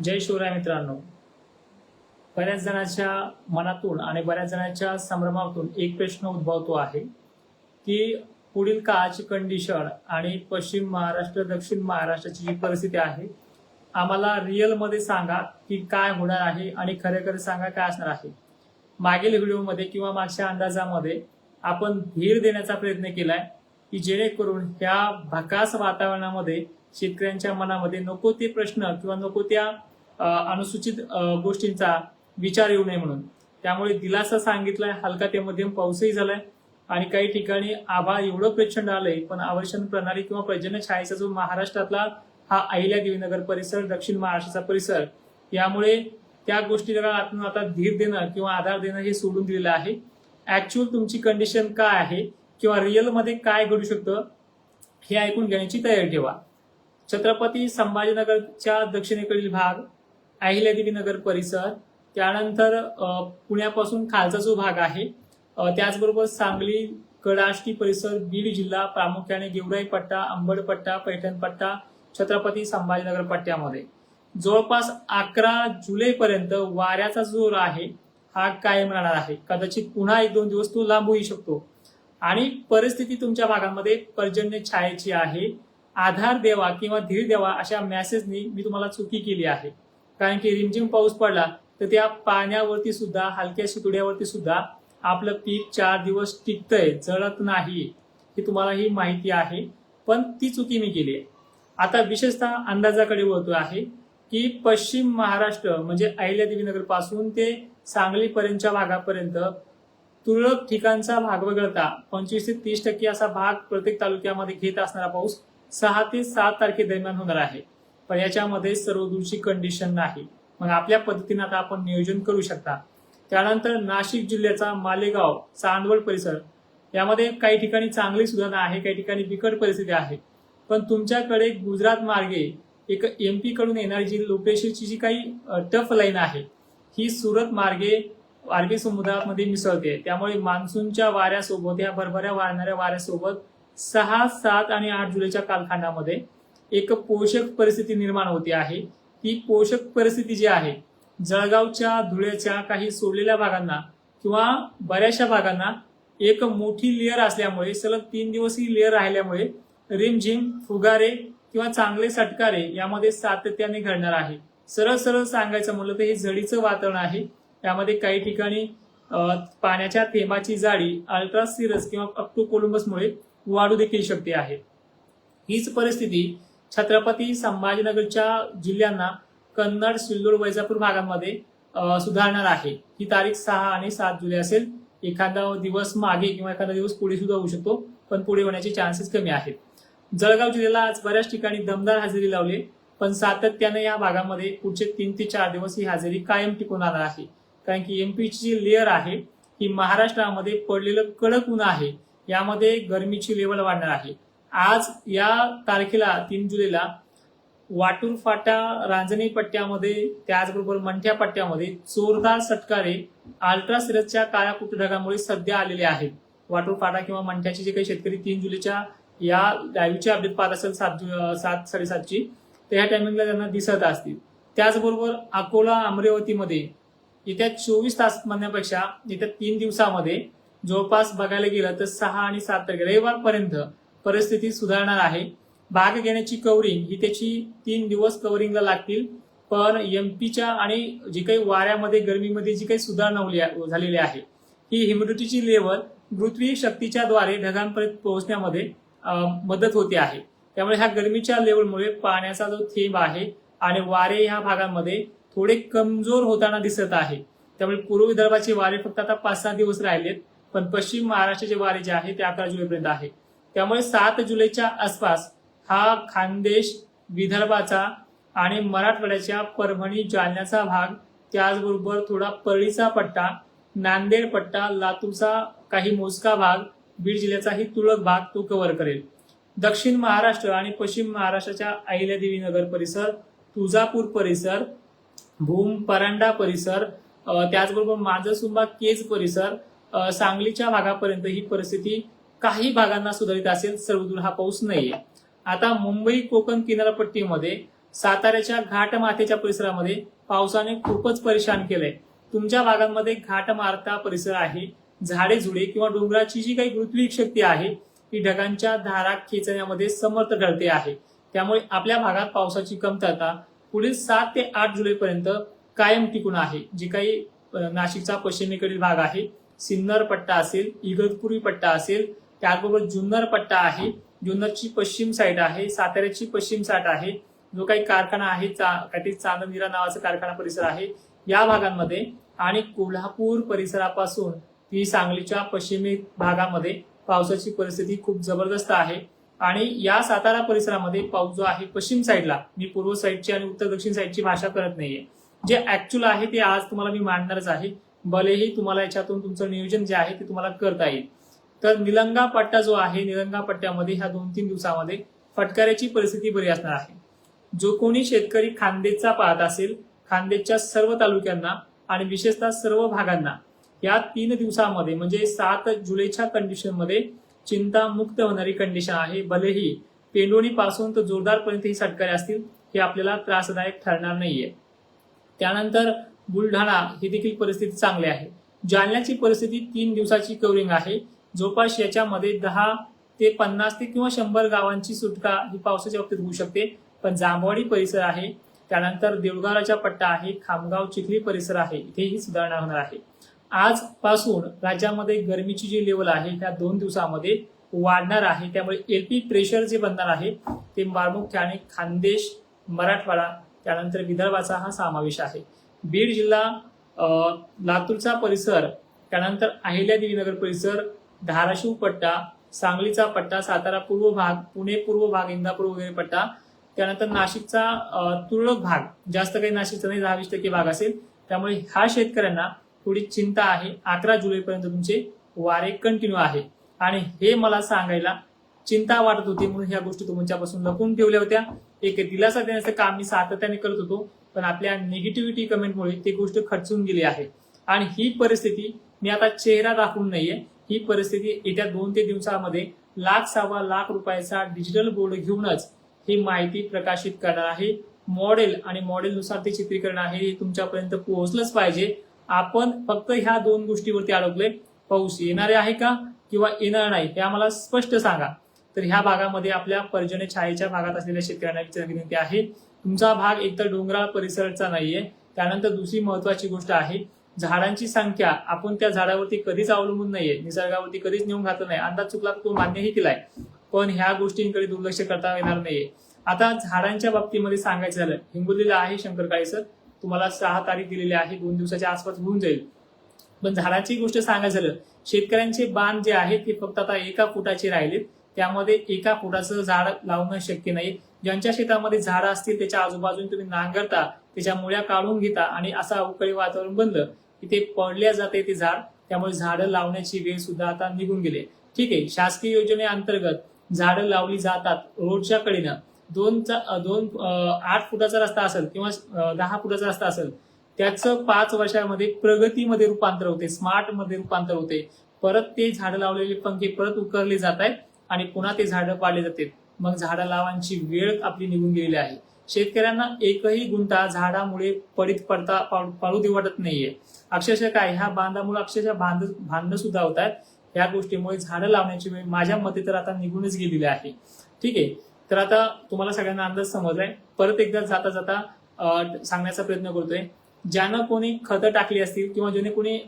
जय शिवराय मित्रांनो. बऱ्याच जणांच्या मनातून आणि बऱ्याच जणांच्या संभ्रमातून एक प्रश्न उद्भवतो आहे की पुढील काळाची कंडिशन आणि पश्चिम महाराष्ट्र दक्षिण महाराष्ट्राची जी परिस्थिती आहे आम्हाला रिअलमध्ये सांगा की काय होणार आहे आणि खरे खरे सांगा काय असणार आहे. मागील व्हिडिओमध्ये किंवा मागच्या अंदाजामध्ये आपण धीर देण्याचा प्रयत्न केलाय की जेणेकरून ह्या भकास वातावरणामध्ये शेतकऱ्यांच्या मनामध्ये नको ते प्रश्न किंवा नको त्या अनुसूचित गोष्टींचा विचार येऊ नये म्हणून. त्यामुळे दिलासा सांगितलाय हलका ते मध्यम पाऊसही झालाय आणि काही ठिकाणी आभाळ एवढं प्रचंड आलंय पण आवर्षण प्रणाली किंवा पर्जन्य छायेचा जो महाराष्ट्रातला हा अहिल्या देवीनगर परिसर दक्षिण महाराष्ट्राचा परिसर यामुळे त्या गोष्टीला आतून आता धीर देणं किंवा आधार देणं हे सोडून दिलेलं आहे. ऍक्च्युअल तुमची कंडिशन काय आहे किंवा रिअलमध्ये काय घडू शकतं हे ऐकून घेण्याची तयारी ठेवा. छत्रपती संभाजीनगरच्या दक्षिणेकडील भाग अहिल्यादेवी नगर परिसर त्यानंतर पुण्यापासून खालचा जो भाग आहे त्याचबरोबर सांगली कडाष्टी परिसर बीड जिल्हा प्रामुख्याने गेवराई पट्टा अंबड पट्टा पैठण पट्टा छत्रपती संभाजीनगर पट्ट्यामध्ये. जवळपास अकरा जुलैपर्यंत वाऱ्याचा जोर आहे हा कायम राहणार आहे. कदाचित पुन्हा एक दोन दिवस तो लांबूही शकतो. आणि परिस्थिती तुमच्या भागामध्ये पर्जन्य छायेची आहे. आधार देवा किंवा धीर देवा अशा मेसेजनी मी तुम्हाला चुकी केली आहे. कारण की रिमझिम पाऊस पडला तर त्या पाण्यावरती सुद्धा हलक्या शितुड्यावरती सुद्धा आपलं पीक चार दिवस टिकतंय जळत नाही ही तुम्हाला ही माहिती आहे. पण ती चुकी मी केली आहे. आता विशेषतः अंदाजाकडे वळतो आहे की पश्चिम महाराष्ट्र म्हणजे अहिल्यादेवीनगरपासून ते सांगलीपर्यंतच्या भागापर्यंत तुरळक ठिकाणचा भाग वगळता पंचवीस ते तीस टक्के असा भाग प्रत्येक तालुक्यामध्ये घेत असणारा पाऊस सहा ते सात तारखेदरम्यान होणार आहे. पण याच्यामध्ये सर्वदूरची कंडिशन नाही. मग आपल्या पद्धतीने आता आपण नियोजन करू शकता. त्यानंतर नाशिक जिल्ह्याचा मालेगाव चांदवड परिसर यामध्ये काही ठिकाणी चांगली सुधारणा आहे काही ठिकाणी बिकट परिस्थिती आहे. पण तुमच्याकडे गुजरात मार्गे एक एमपी कडून येणारी जी लोपेशीची जी काही टफ लाईन आहे ही सुरत मार्गे अरबी समुद्रामध्ये मिसळते. त्यामुळे मान्सूनच्या वाऱ्यासोबत या भरभऱ्या वाढणाऱ्या वाऱ्यासोबत सहा सात आणि आठ जुलैच्या कालखंडामध्ये एक पोषक परिस्थिती निर्माण होते आहे. ती पोषक परिस्थिती जी आहे जळगावच्या धुळ्याच्या काही सोडलेल्या भागांना किंवा बऱ्याचशा भागांना एक मोठी लेअर असल्यामुळे सलग तीन दिवस ही लेअर राहिल्यामुळे रिमझिम फुगारे किंवा चांगले सटकारे यामध्ये सातत्याने घडणार आहे. सरळ सरळ सांगायचं म्हणलं तर हे झडीचं वातावरण आहे. त्यामध्ये काही ठिकाणी पाण्याच्या थेंबाची जाडी अल्ट्रा सिरस किंवा अप टू कोलंबसमुळे वाढू देखील शकते आहे. हीच परिस्थिती छत्रपती संभाजीनगरच्या जिल्ह्यांना कन्नड सिल्लोड वैजापूर भागांमध्ये सुधारणार आहे. ही तारीख सहा आणि सात जुलै असेल. एखादा दिवस मागे किंवा एखादा दिवस पुढे सुद्धा होऊ शकतो पण पुढे होण्याचे चान्सेस कमी आहेत. जळगाव जिल्ह्याला आज बऱ्याच ठिकाणी दमदार हजेरी लावली पण सातत्याने या भागामध्ये पुढचे तीन ते चार दिवस ही हजेरी कायम टिकून राहणार आहे. कारण की एमपीची जी लेअर आहे ही महाराष्ट्रामध्ये पडलेलं कडक ऊन आहे यामध्ये गरमीची लेवल वाढणार आहे. आज या तारखेला तीन जुलैला वाटूर फाटा रांजणी पट्ट्यामध्ये त्याचबरोबर मंठ्या पट्ट्यामध्ये जोरदार सटकारे अल्ट्रा सिरसच्या काळ्या कुटढगामुळे सध्या आलेले आहेत. वाटूर फाटा किंवा मंठ्याचे जे काही शेतकरी तीन जुलैच्या या लाईव्हची अपडेट पाहत असेल सात सात साडेसातची तर ह्या टायमिंगला त्यांना दिसत असतील. त्याचबरोबर अकोला अमरावतीमध्ये येत्या चोवीस तास म्हणण्यापेक्षा येत्या तीन दिवसामध्ये जवळपास बघायला गेलं तर सहा आणि सात तारखे रविवारपर्यंत परिस्थिती सुधारणार आहे. भाग घेण्याची कवरिंग ही त्याची तीन दिवस कव्हरिंगला लागतील. पण एमपीच्या आणि जी काही वाऱ्यामध्ये गरमीमध्ये जी काही सुधारणा झालेली आहे ही ह्युमिडिटीची लेवल पृथ्वी शक्तीच्या द्वारे ढगांपर्यंत पोहोचण्यामध्ये मदत होते आहे. त्यामुळे ह्या गरमीच्या लेवलमुळे पाण्याचा जो थेंब आहे आणि वारे ह्या भागांमध्ये थोडे कमजोर होताना दिसत आहे. त्यामुळे पूर्व विदर्भाचे वारे फक्त आता पाच सहा दिवस राहिलेत पण पश्चिम महाराष्ट्राचे वारे जे आहे ते अकरा जुलैपर्यंत आहे. त्यामुळे सात जुलैच्या आसपास हा खानदेश विदर्भाचा आणि मराठवाड्याच्या परभणी जालन्याचा भाग त्याचबरोबर थोडा परळीचा पट्टा नांदेड पट्टा लातूरचा काही मोजका भाग बीड जिल्ह्याचाही तुरळक भाग तो कव्हर करेल. दक्षिण महाराष्ट्र आणि पश्चिम महाराष्ट्राच्या अहिल्यादेवी नगर परिसर तुळजापूर परिसर भूम परांडा परिसर त्याचबरोबर माझसुंबा केज परिसर सांगलीच्या भागापर्यंत ही परिस्थिती काही भागांना सुधारित असेल सर्वदूर हा पाऊस नाहीये. आता मुंबई कोकण किनारपट्टीमध्ये साताऱ्याच्या घाट माथेच्या परिसरामध्ये पावसाने खूपच परेशान केलंय. तुमच्या भागांमध्ये घाट मारता परिसर आहे झाडे झुडे किंवा डोंगराची जी काही पृथ्वी शक्ती आहे ती ढगांच्या धारा खेचण्यामध्ये समर्थ ठरते आहे. त्यामुळे आपल्या भागात पावसाची कमतरता पुढील सात ते आठ जुलैपर्यंत कायम टिकून आहे. जी काही नाशिकचा पश्चिमेकडील भाग आहे सिन्नर पट्टा असेल इगतपुरी पट्टा असेल त्याचबरोबर जुन्नर पट्टा आहे. जुन्नरची पश्चिम साईड आहे. साताऱ्याची पश्चिम साईड आहे. जो काही कारखाना आहे काहीतरी चांदनिरा नावाचा कारखाना परिसर आहे. या भागांमध्ये आणि कोल्हापूर परिसरापासून ती सांगलीच्या पश्चिमी भागामध्ये पावसाची परिस्थिती खूप जबरदस्त आहे. आणि या सातारा परिसरामध्ये पाऊस जो आहे पश्चिम साईडला मी पूर्व साईडची आणि उत्तर दक्षिण साईडची भाषा करत नाहीये. जे ऍक्च्युअल आहे ते आज तुम्हाला मी मांडणारच आहे. भलेही तुम्हाला याच्यातून तुमचं नियोजन जे आहे ते तुम्हाला करता येईल. तर निलंगा पट्टा जो आहे निलंगा पट्ट्यामध्ये ह्या दोन तीन दिवसामध्ये फटकाऱ्याची परिस्थिती बरी असणार आहे. जो कोणी शेतकरी खानदेशचा पाहत असेल खानदेशच्या सर्व तालुक्यांना आणि विशेषतः सर्व भागांना या तीन दिवसामध्ये म्हणजे सात जुलैच्या कंडिशनमध्ये चिंतामुक्त होणारी कंडिशन आहे. भलेही पेंडोणी पासून तर जोरदारपर्यंत ही सटकारे असतील हे आपल्याला त्रासदायक ठरणार नाहीये. त्यानंतर बुलढाणा ही देखील परिस्थिती चांगली आहे. जालन्याची परिस्थिती तीन दिवसाची कवरिंग आहे. जवळपास याच्यामध्ये दहा ते पन्नास ते किंवा शंभर गावांची सुटका ही पावसाच्या बाबतीत होऊ शकते. पण जांभवाडी परिसर आहे त्यानंतर देवगावराचा पट्टा आहे खामगाव चिखली परिसर आहे इथेही सुधारणा होणार आहे. आजपासून राज्यामध्ये गरमीची जी लेवल आहे त्या दोन दिवसामध्ये वाढणार आहे. त्यामुळे एलपी प्रेशर जे बनणार आहे ते प्रामुख्याने खानदेश मराठवाडा त्यानंतर विदर्भाचा हा समावेश आहे. बीड जिल्हा लातूरचा परिसर त्यानंतर अहिल्यादेवीनगर परिसर धाराशिव पट्टा सांगलीचा पट्टा सातारा पूर्व भाग पुणे पूर्व भाग इंदापूर वगैरे पट्टा. त्यानंतर नाशिकचा तुरळक भाग जास्त काही नाशिकचा नाही दहा वीस टक्के भाग असेल. त्यामुळे ह्या शेतकऱ्यांना थोडी चिंता आहे. अकरा जुलैपर्यंत तुमचे वारे कंटिन्यू आहे. आणि हे मला सांगायला चिंता वाटत होती म्हणून ह्या गोष्टी तुमच्यापासून लपून ठेवल्या होत्या. एक दिलासा देण्याचं काम मी सातत्याने करत होतो पण आपल्या निगेटिव्हिटी कमेंटमुळे ती गोष्ट खर्चून गेली आहे. आणि ही परिस्थिती मी आता चेहरा दाखवून नाहीये. ही परिस्थिती येत्या दोन ते दिवसामध्ये लाख सव्वा लाख रुपयाचा डिजिटल बोर्ड घेऊनच ही माहिती प्रकाशित करणार आहे. मॉडेल आणि मॉडेलनुसार ते चित्रीकरण आहे हे तुमच्यापर्यंत पोहोचलंच पाहिजे. आपण फक्त ह्या दोन गोष्टीवरती अडकलोय. पाऊस येणारे आहे का किंवा येणार नाही हे आम्हाला स्पष्ट सांगा. तर ह्या भागामध्ये आपल्या पर्जन्य छायेच्या भागात असलेल्या शेतकऱ्यांना विनंती आहे. तुमचा भाग एकतर डोंगराळ परिसरचा नाहीये. त्यानंतर दुसरी महत्वाची गोष्ट आहे. झाडांची संख्या आपण त्या झाडावरती कधीच अवलंबून नाहीये. निसर्गावरती कधीच नेऊन घातलं नाही. अंदाज चुकला तो मान्यही केलाय. पण ह्या गोष्टींकडे दुर्लक्ष करता येणार नाहीये. आता झाडांच्या बाबतीमध्ये सांगायचं झालं हिंगोलीला आहे शंकर काळे सर. तुम्हाला सहा तारीख दिलेली आहे दोन दिवसाच्या आसपास होऊन जाईल. पण झाडाची गोष्ट सांगायचं झालं शेतकऱ्यांचे बांध जे आहेत ते फक्त आता एका फुटाचे राहिलेत. त्यामध्ये एका फुटाचं झाड लावणं शक्य नाही. ज्यांच्या शेतामध्ये झाडं असतील त्याच्या आजूबाजूने तुम्ही नांगरता त्याच्या मुळ्या काढून घेता आणि असं अवकाळी वातावरण बनलं की ते पडल्या जाते ते झाड. त्यामुळे झाडं लावण्याची वेळ सुद्धा आता निघून गेले. ठीक आहे शासकीय योजनेअंतर्गत झाडं लावली जातात रोडच्या कडीनं. दोनचा दोन आठ फुटाचा रस्ता असेल किंवा दहा फुटाचा रस्ता असेल त्याचं पाच वर्षामध्ये प्रगतीमध्ये रूपांतर होते स्मार्टमध्ये रूपांतर होते. परत ते झाडं लावलेले पंखे परत उकरले जात आहेत आणि पुन्हा ते झाडं पाडले जाते. मग झाडं लावांची वेळ आपली निघून गेलेली आहे. शेतकऱ्यांना एकही गुंता झाडामुळे पडीत पडता पाळू दे वाटत नाहीये. अक्षरशः काय ह्या बांधामुळे अक्षरशः बांध भांडणं सुद्धा होत आहेत या गोष्टीमुळे झाडं लावण्याची वेळ माझ्या मते तर आता निघूनच गेलेली आहे. ठीक आहे? तर आता तुम्हाला सगळ्यांना अंदाज समजलाय. परत एकदा जाता जाता सांगण्याचा प्रयत्न करतोय. ज्यानं कोणी खतं टाकली असतील किंवा ज्याने कोणी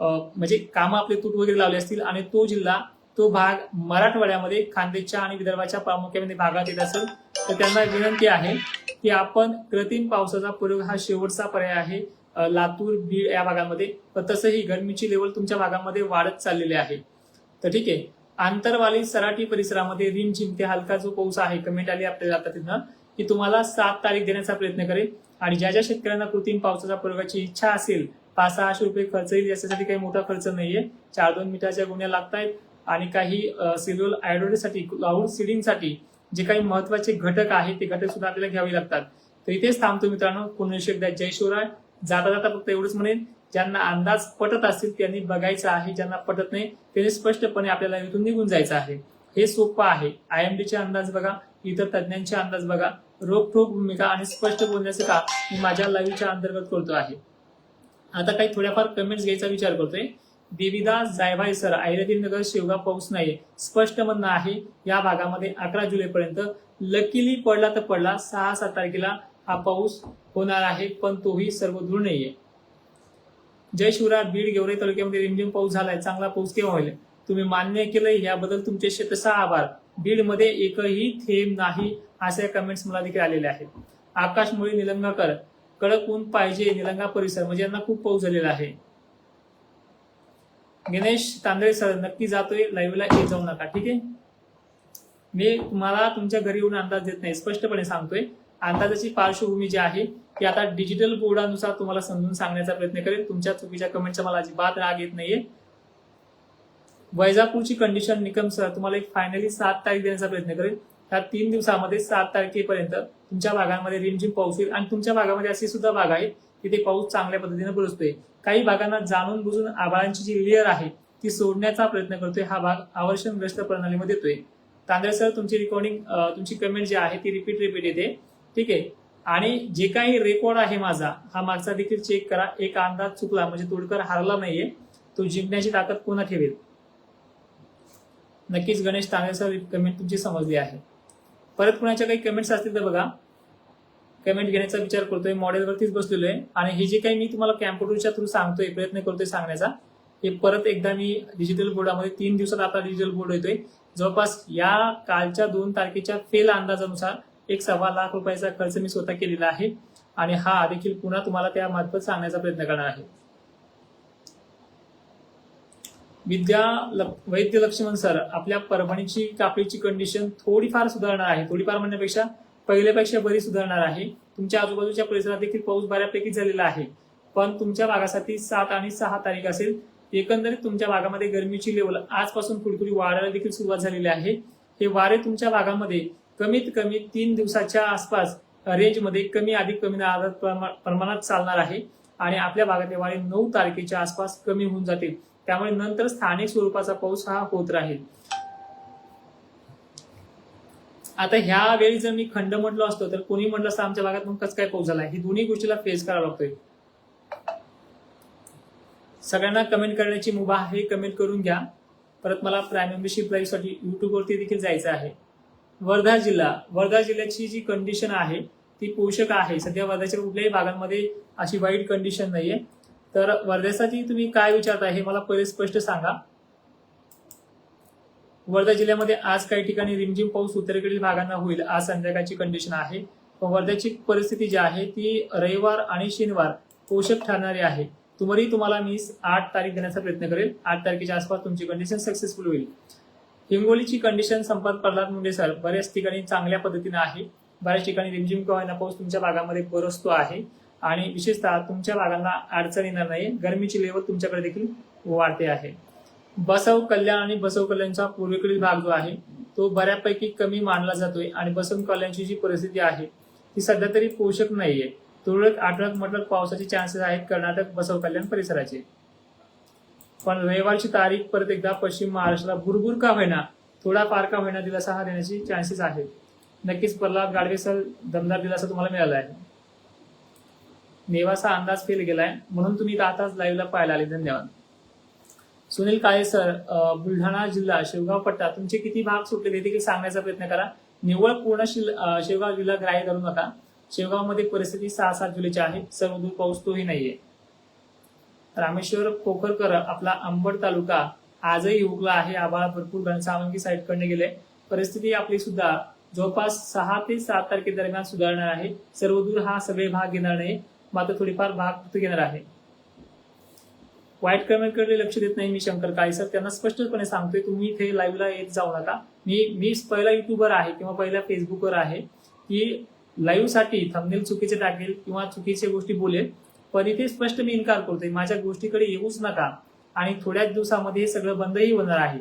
म्हणजे कामं आपले तूट वगैरे लावले असतील आणि तो जिल्हा तो भाग मराठवाड्यामध्ये खानदेशच्या आणि विदर्भाच्या प्रामुख्याने भागात येत असेल तर त्यांना विनंती आहे की आपण कृत्रिम पावसाचा प्रयोग हा शेवटचा पर्याय आहे. लातूर बीड या भागामध्ये. तसंही गरमीची लेवल तुमच्या भागामध्ये वाढत चाललेली आहे. तर ठीक आहे. आंतरवाली सराठी परिसरामध्ये रिमझिम ते हलका जो पाऊस आहे कमेंट आली आपल्याला आता तिथं की तुम्हाला सात तारीख देण्याचा प्रयत्न करेल. आणि ज्या ज्या शेतकऱ्यांना कृत्रिम पावसाचा प्रयोगाची इच्छा असेल पाच सहाशे रुपये खर्च येईल याच्यासाठी काही मोठा खर्च नाहीये. चार दोन मीटरच्या गुन्ह्या लागतायत. आणि काही सिल्वर आयोडोसाठी क्लाउड सिडिंगसाठी जे काही महत्त्वाचे घटक आहेत ते घटक सुद्धा आपल्याला घ्यावे लागतात. तर इथेच थांबतो मित्रांनो. पुन्हा एकदा जय शिवराय. जाता जाता फक्त एवढंच म्हणेन. ज्यांना अंदाज पटत असतील त्यांनी बघायचं आहे. ज्यांना पटत नाही त्यांनी स्पष्टपणे आपल्याला इथून निघून जायचं आहे. हे सोपं आहे. आय एम डीचे अंदाज बघा. इतर तज्ज्ञांचे अंदाज बघा. रोखोक भूमिका आणि स्पष्ट बोलण्याचं काम मी माझ्या लाईव्हच्या अंतर्गत करतो आहे. आता काही थोड्याफार कमेंट्स घ्यायचा विचार करतोय. देवीदास जायभाई सर नगर शेवगाव पाऊस नाही स्पष्ट म्हणणं आहे या भागामध्ये अकरा जुलैपर्यंत लकीली पडला तर पडला सहा सात तारखेला हा पाऊस होणार आहे पण तोही सर्वदूर नाहीये. जय शिवराज बीड गेवराई तालुक्यामध्ये रिमझिम पाऊस झालाय चांगला पाऊस केव्हा होईल? तुम्ही मान्य केलंय याबद्दल तुमचे शतसा आभार. बीडमध्ये एकही थेंब नाही अशा कमेंट्स मला देखील आलेले आहेत. आकाश मुळे निलंगाकर. कडक ऊन पाहिजे निलंगा परिसर म्हणजे यांना खूप पाऊस झालेला आहे. गणेश तांदळे सर नक्की जातोय. लाईव्हला येत जाऊ नका ठीक आहे? मी तुम्हाला तुमच्या घरी येऊन अंदाज देत नाही स्पष्टपणे सांगतोय. अंदाजाची पार्श्वभूमी जी आहे ती आता डिजिटल बोर्डानुसार तुम्हाला समजून सांगण्याचा प्रयत्न करेल तुमच्या चुकीच्या कमेंटचा मला अजिबात राग येत नाहीये. वैजापूरची कंडिशन निकम सर तुम्हाला एक फायनली सात तारीख देण्याचा प्रयत्न करेल त्या तीन दिवसामध्ये सात तारखेपर्यंत तुमच्या भागामध्ये रिमझिम पाऊस होईल आणि तुमच्या भागामध्ये असे सुद्धा भाग आहेत तिथे पाऊस चांगल्या पद्धतीने बरसतोय काही भागांना जाणून बुजून आभाळांची जी लेअर आहे ती सोडण्याचा प्रयत्न करतोय हा भाग आवर्षणग्रस्त प्रणालीमध्ये येतोय. तांदळे सर तुमची रेकॉर्डिंग तुमची कमेंट जी आहे ती रिपीट रिपीट येते. ठीक आहे? आणि जे काही रेकॉर्ड आहे माझा हा मागचा देखील चेक करा. एक अंदाज चुकला म्हणजे तोडकर हारला नाहीये. तो जिंकण्याची ताकद पुन्हा ठेवेल? नक्कीच गणेश तांदळे सर कमेंट तुमची समजली आहे. परत कुणाच्या काही कमेंट्स असतील तर बघा. कमेंट घेण्याचा विचार करतोय. मॉडेलवरतीच बसलेलो आहे आणि हे जे काही मी तुम्हाला कॅम्प्युटरच्या थ्रू सांगतोय प्रयत्न करतोय सांगण्याचा हे परत एकदा मी डिजिटल बोर्डामध्ये तीन दिवसात आता डिजिटल बोर्ड येतोय जवळपास या कालच्या दोन तारखेच्या फेल अंदाजानुसार एक सव्वा लाख रुपयाचा खर्च मी स्वतः केलेला आहे. आणि हा देखील पुन्हा तुम्हाला त्या मार्फत सांगण्याचा प्रयत्न करणार आहे. विद्या वैद्य लक्ष्मण सर आपल्या परभणीची कापडीची कंडिशन थोडीफार सुधारणार आहे. थोडीफार म्हणण्यापेक्षा पहिल्यापेक्षा बरी सुधारणार आहे. तुमच्या आजूबाजूच्या परिसरात देखील पाऊस बऱ्यापैकी झालेला आहे. पण तुमच्या भागासाठी सात आणि सहा तारीख असेल. एकंदरीत तुमच्या भागामध्ये गरमीची लेवल आजपासून कुडकुडी वाढायला देखील सुरुवात झालेली आहे. हे वारे तुमच्या भागामध्ये कमीत कमी तीन दिवसाच्या आसपास रेंजमध्ये कमी अधिक कमी प्रमा- प्रमाणात चालणार आहे. आणि आपल्या भागातले वारे नऊ तारखेच्या आसपास कमी होऊन जातील त्यामुळे नंतर स्थानिक स्वरूपाचा पाऊस हा होत राहील. आता ह्या वेळी जर मी खंड म्हटलो असतो तर कोणी म्हटलं असतं आमच्या भागात मग कसं काय पाऊस झाला? ही दोन्ही गोष्टीला फेस करावा लागतोय. सगळ्यांना कमेंट करण्याची मुभा आहे कमेंट करून घ्या. परत मला प्राईम मेंबरशिप लाईव्हसाठी युट्यूबवरती देखील जायचं आहे. वर्धा जिल्हा. वर्धा जिल्ह्याची जी कंडिशन आहे ती पोषक आहे. सध्या वर्ध्याच्या कुठल्याही भागांमध्ये अशी वाईट कंडिशन नाहीये. तर वर्ध्यासाठी तुम्ही काय विचारता हे मला पहिले स्पष्ट सांगा. वर्धा जिल्ह्यामध्ये आज काही ठिकाणी रिमझिम पाऊस उत्तरेकडील भागांना होईल. आज संध्याकाळची कंडिशन आहे. वर्ध्याची परिस्थिती जी आहे ती रविवार आणि शनिवार पोषक ठरणारी आहे. तुम्हाला तुम्हाला मी आठ तारीख देण्याचा प्रयत्न करेल. आठ तारखेच्या आसपास तुमची कंडिशन सक्सेसफुल होईल. हिंगोलीची कंडिशन संपत प्रल्हाद मुंडे सर बऱ्याच ठिकाणी चांगल्या पद्धतीने आहे. बऱ्याच ठिकाणी रिमझिम किंवा पाऊस तुमच्या भागामध्ये बरसतो आहे. आणि विशेषतः तुमच्या भागांना अडचण येणार नाही गरमीची लेवल तुमच्याकडे देखील वाढते आहे. बसव कल्याण आणि बसव कल्याणचा पूर्वेकडील भाग जो आहे तो बऱ्यापैकी कमी मानला जातोय आणि बसव कल्याणची जी परिस्थिती आहे ती सध्या तरी पोषक नाहीये. तुरळक आठवड्यात म्हटलं पावसाचे चान्सेस आहेत कर्नाटक बसव कल्याण परिसराचे. पण रविवारची तारीख परत एकदा पश्चिम महाराष्ट्राला भुरभुर का होईना थोडा फार का होईना दिलासा हा देण्याची चान्सेस आहेत. नक्कीच प्रल्हाद गाडगे सर दमदार दिलासा तुम्हाला मिळाला आहे. नेवासा अंदाज फेल गेलाय म्हणून तुम्ही आताच लाईव्हला पाहायला आले. धन्यवाद. सुनील काळे सर बुलढाणा जिल्हा शेवगाव पट्टा तुमचे किती भाग सुटले ते देखील सांगण्याचा प्रयत्न करा. निव्वळ पूर्ण शेवगाव जिल्हा ग्राह्य धरू नका. शेवगावमध्ये परिस्थिती सहा सात जुलैची आहे. सर्वदूर पाऊस तोही नाहीये. रामेश्वर कोकरकर आपला अंबड तालुका आजही उगला आहे. आभाळ भरपूर घनसावंगी साईडकडे गेले. परिस्थिती आपली सुद्धा जवळपास सहा ते सात तारखे दरम्यान सुधारणार आहे. सर्वदूर हा सगळे भाग घेणार नाही. मात्र थोडीफार भाग घेणार आहे. वाईट कमेंटकडे लक्ष देत नाही मी शंकर काळे सर. त्यांना स्पष्टपणे सांगतोय तुम्ही इथे लाईव्हला येत जाऊ नका. मी मी पहिला युट्यूबर आहे किंवा पहिला फेसबुकवर आहे की लाईव्हसाठी थंबनेल चुकीचे टाकेल किंवा चुकीच्या गोष्टी बोलेल पण इथे स्पष्ट मी इन्कार करतोय. माझ्या गोष्टीकडे येऊच नका आणि थोड्याच दिवसामध्ये हे सगळं बंदही होणार आहे.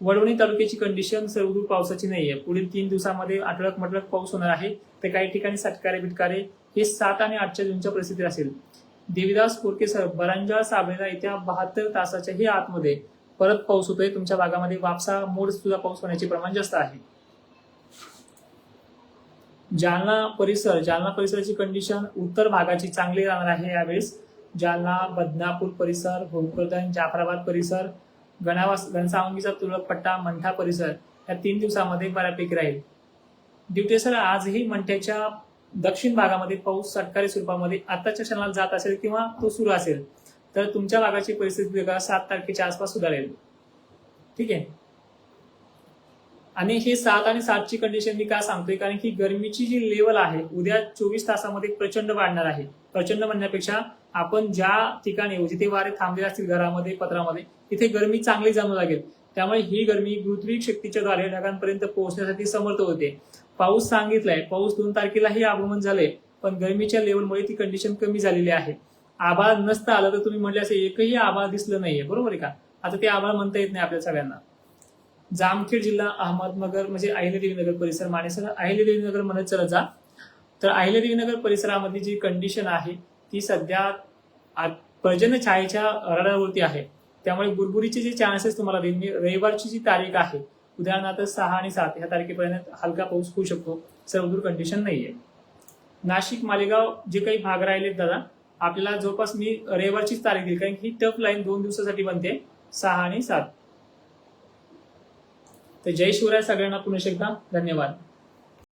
वडवणी तालुक्याची कंडिशन सर्वदूर पावसाची नाहीये. पुढील तीन दिवसामध्ये आठवड्यात मटळक पाऊस होणार आहे. तर काही ठिकाणी सटकारे बिटकारे हे सात आणि आठच्या जूनच्या परिस्थिती असेल. देविदास कोरकेसर बरांजा साबळेला येत्या बहात्तर तासाच्या ही आतमध्ये परत पाऊस होतोय. तुमच्या भागामध्ये वापसा मोड सुद्धा पाऊस होण्याचे प्रमाण जास्त आहे. जालना परिसर जालना परिसराची कंडिशन उत्तर भागाची चांगली राहणार आहे यावेळेस. जालना बदनापूर परिसर भोकरदन जाफराबाद परिसर गणावास घनसावंगीचा तुरळक पट्टा मंठा परिसर या तीन दिवसामध्ये बऱ्यापैकी राहील. ड्युटी सर आजही मंठ्याच्या दक्षिण भागामध्ये पाऊस सटकारी स्वरूपामध्ये आताच्या क्षणाला जात असेल किंवा तो सुरू असेल तर तुमच्या भागाची परिस्थिती बघा सात तारखेच्या आसपास सुधारेल. ठीक आहे? आणि हे सात आणि सातची कंडिशन मी का सांगतोय? कारण की गरमीची जी लेवल आहे उद्या चोवीस तासामध्ये प्रचंड वाढणार आहे. प्रचंड म्हणण्यापेक्षा आपण ज्या ठिकाणी जिथे वारे थांबलेले असतील घरामध्ये पत्रामध्ये तिथे गरमी चांगली जाणू लागेल. त्यामुळे ही गरमी पृथ्वी शक्तीच्या द्वारे ढगांपर्यंत पोहोचण्यासाठी समर्थ होते. पाऊस सांगितलाय. पाऊस दोन तारखेलाही आगमन झालंय. पण गरमीच्या लेवलमुळे ती कंडिशन कमी झालेली आहे. आभाळ नसता आलं तर तुम्ही म्हणले असे एकही आभाळ दिसलं नाहीये. बरोबर आहे का? आता ते आभाळ म्हणता येत नाही आपल्या सगळ्यांना. जामखेड जिल्हा अहमदनगर म्हणजे अहिले नगर परिसर. मानेसर अहिले देवीनगर म्हणत चला जा. तर अहिल्यादेवी नगर परिसरामधली जी कंडिशन आहे ती सध्या आ- पर्जन्य छायेच्या रडावरती आहे. त्यामुळे बुरबुरीचे जे चान्सेस तुम्हाला देईन मी रविवारची जी तारीख आहे उदाहरणार्थ सहा आणि सात ह्या तारखेपर्यंत हलका पाऊस होऊ शकतो. सर्वदूर कंडिशन नाहीये. नाशिक मालेगाव जे काही भाग राहिलेत दादा आपल्याला जवळपास मी रविवारचीच तारीख दिली कारण ही टफ लाईन दोन दिवसासाठी बनते. सहा आणि सात. तर जय शिवराय सगळ्यांना पुन्हा एकदा. धन्यवाद.